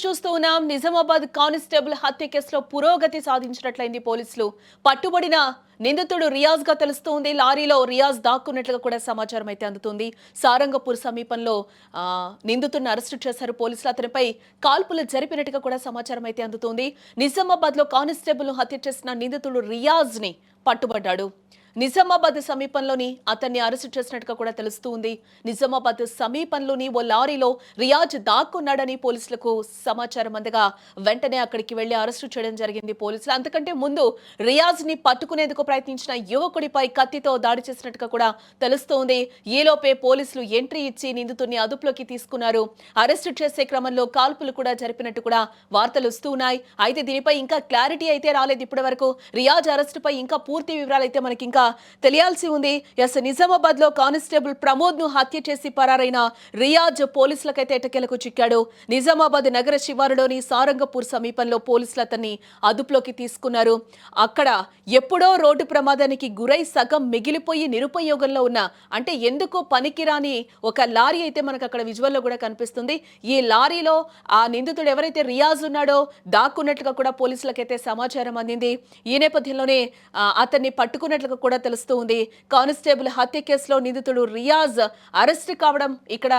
News చూస్తూ ఉన్నాం. Nizamabad constable హత్య కేసులో పురోగతి సాధించినట్లయింది పోలీసులు. పట్టుబడిన నిందితుడు రియాజ్గా తెలుస్తోంది. లారీలో రియాజ్ దాక్కున్నట్లుగా కూడా సమాచారం అయితే అందుతుంది. సారంగపూర్ సమీపంలో ఆ, నిందితుడిని అరెస్టు చేశారు పోలీసులు. అతనిపై కాల్పులు జరిపినట్టుగా కూడా సమాచారం అయితే అందుతుంది. నిజామాబాద్లో కానిస్టేబుల్ హత్య చేసిన నిందితుడు రియాజ్ని పట్టుబడ్డాడు. నిజామాబాద్ సమీపంలోని అతన్ని అరెస్టు చేసినట్టుగా కూడా తెలుస్తుంది. నిజామాబాద్ సమీపంలోని ఓ లారీలో రియాజ్ దాక్కున్నాడని పోలీసులకు సమాచారం అందగా వెంటనే అక్కడికి వెళ్ళి అరెస్టు చేయడం జరిగింది పోలీసులు. అంతకంటే ముందు రియాజ్ని పట్టుకునేందుకు ప్రయత్నించిన యువకుడిపై కత్తితో దాడి చేసినట్టుగా కూడా తెలుస్తోంది. ఈలోపే పోలీసులు ఎంట్రీ ఇచ్చి నిందితుడిని అదుపులోకి తీసుకున్నారు. అరెస్టు చేసే క్రమంలో కాల్పులు కూడా జరిపినట్టు కూడా వార్తలు వస్తూ ఉన్నాయి అయితే దీనిపై ఇంకా క్లారిటీ అయితే రాలేదు. ఇప్పటి వరకు రియాజ్ అరెస్టుపై ఇంకా పూర్తి వివరాలు అయితే మనకి ఇంకా తెలియాల్సి ఉంది. ఎస్ నిజామాబాద్లో కానిస్టేబుల్ ప్రమోద్ను హత్య చేసి పరారైన రియాజ్ పోలీసులకైతే ఎటకెలకు చిక్కాడు. నిజామాబాద్ నగర శివారులోని సారంగపూర్ సమీపంలో పోలీసులు అతన్ని అదుపులోకి తీసుకున్నారు. అక్కడ ఎప్పుడో రోడ్డు ప్రమాదానికి గురై సగం మిగిలిపోయి నిరుపయోగంలో ఉన్న అంటే ఎందుకో పనికిరాని ఒక లారీ అయితే మనకు అక్కడ విజువల్లో కూడా కనిపిస్తుంది. ఈ లారీలో ఆ నిందితుడు ఎవరైతే రియాజ్ ఉన్నాడో దాక్కున్నట్లుగా కూడా పోలీసులకైతే సమాచారం అందింది. ఈ నేపథ్యంలోనే అతన్ని పట్టుకున్నట్లుగా కూడా తెలుస్తూ ఉంది. కానిస్టేబుల్ హత్య కేసులో నిందితుడు రియాజ్ అరెస్ట్ కావడం ఇక్కడ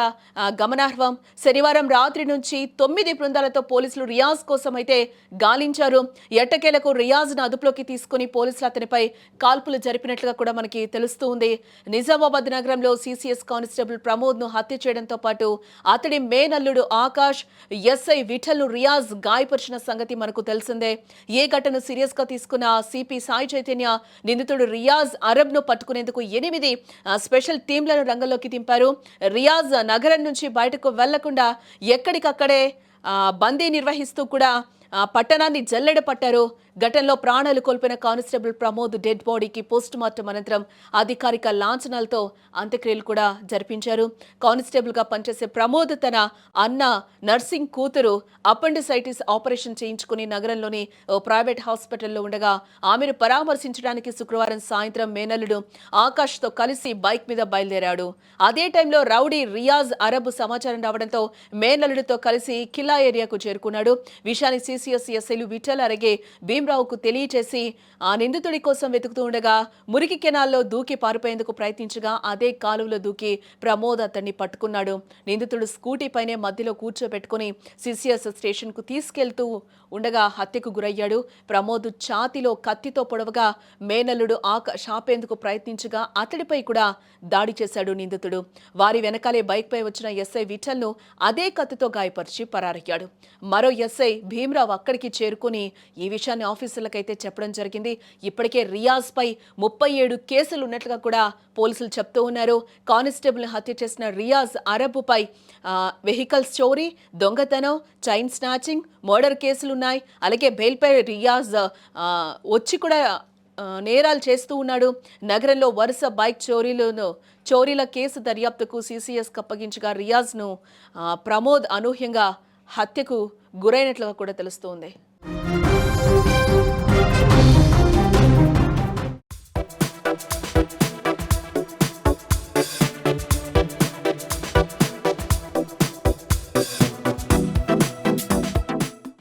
గమనార్హం. శనివారం రాత్రి నుంచి తొమ్మిది బృందాలతో పోలీసులు రియాజ్ కోసం అయితే గాలించారు. ఎట్టకేలకు రియాజ్ను అదుపులోకి తీసుకుని పోలీసులు అతనిపై కాల్పులు జరిపినట్లుగా కూడా మనకి తెలుస్తూ ఉంది. నిజామాబాద్ నగరంలో సిసిఎస్ కానిస్టేబుల్ ప్రమోద్ను హత్య చేయడంతో పాటు అతడి మేనల్లుడు ఆకాష్ ఎస్ఐ విఠల్ను రియాజ్ గాయపరిచిన సంగతి మనకు తెలిసిందే. ఏ ఘటన సీరియస్గా తీసుకున్న సిపి సాయి చైతన్య నిందితుడు రియాజ్ రియాజ్ అరబ్ను పట్టుకునేందుకు ఎనిమిది స్పెషల్ టీంలను రంగంలోకి దింపారు. రియాజ్ నగరం నుంచి బయటకు వెళ్ళకుండా ఎక్కడికక్కడే బందీ నిర్వహిస్తూ కూడా పట్టణాన్ని జల్లెడ పట్టారు. ఘటనలో ప్రాణాలు కోల్పోయిన కానిస్టేబుల్ ప్రమోద్ డెడ్ బాడీకి పోస్ట్ మార్టం అనంతరం అధికారిక లాంఛనాలతో అంత్యక్రియలు కూడా జరిపించారు. కానిస్టేబుల్గా పనిచేసే ప్రమోద్ తన అన్న నర్సింగ్ కూతురు అపెండిసైటిస్ ఆపరేషన్ చేయించుకుని నగరంలోని ఓ ప్రైవేట్ హాస్పిటల్లో ఉండగా ఆమెను పరామర్శించడానికి శుక్రవారం సాయంత్రం మేనల్లుడు ఆకాష్తో కలిసి బైక్ మీద బయలుదేరాడు. అదే టైంలో రౌడీ రియాజ్ అరబ్ సమాచారం రావడంతో మేనల్లుడితో కలిసి కిల్లా ఏరియాకు చేరుకున్నాడు. విషయాన్ని సీసీఎస్ ఎస్ఐలు విఠల్ అరగే భీమరావుకు తెలియచేసి ఆ నిందితుడి కోసం వెతుకుతూ ఉండగా మురికి కెనాల్లో దూకి పారిపోయేందుకు ప్రయత్నించగా అదే కాలువలో దూకి ప్రమోద్ అతన్ని పట్టుకున్నాడు. నిందితుడు స్కూటీ పైనే మధ్యలో కూర్చోబెట్టుకుని సిసిఎస్ స్టేషన్కు తీసుకెళ్తూ ఉండగా హత్యకు గురయ్యాడు. ప్రమోద్ ఛాతిలో కత్తితో పొడవగా మేనల్లుడు ఆక షాపేందుకు ప్రయత్నించగా అతడిపై కూడా దాడి చేశాడు నిందితుడు. వారి వెనకాలే బైక్ పై వచ్చిన ఎస్ఐ విఠల్ను అదే కత్తితో గాయపరిచి పరారయ్యాడు. మరో ఎస్ఐ భీమరావు అక్కడికి చేరుకుని ఈ విషయాన్ని ఆఫీసర్లకైతే చెప్పడం జరిగింది. ఇప్పటికే రియాజ్ పై ముప్పై ఏడు కేసులు ఉన్నట్లుగా కూడా పోలీసులు చెప్తూ ఉన్నారు. కానిస్టేబుల్ హత్య చేసిన రియాజ్ అరబ్పై వెహికల్ స్టోరీ చోరీ దొంగతనం చైన్ స్నాచింగ్ మర్డర్ కేసులు ఉన్నాయి అలాగే బెయిల్పై రియాజ్ వచ్చి కూడా నేరాలు చేస్తూ ఉన్నాడు. నగరంలో వరుస బైక్ చోరీలను చోరీల కేసు దర్యాప్తుకు సీసీఎస్ అప్పగించగా రియాజ్ను ప్రమోద్ అనూహ్యంగా హత్యకు గురైనట్లుగా కూడా తెలుస్తోంది.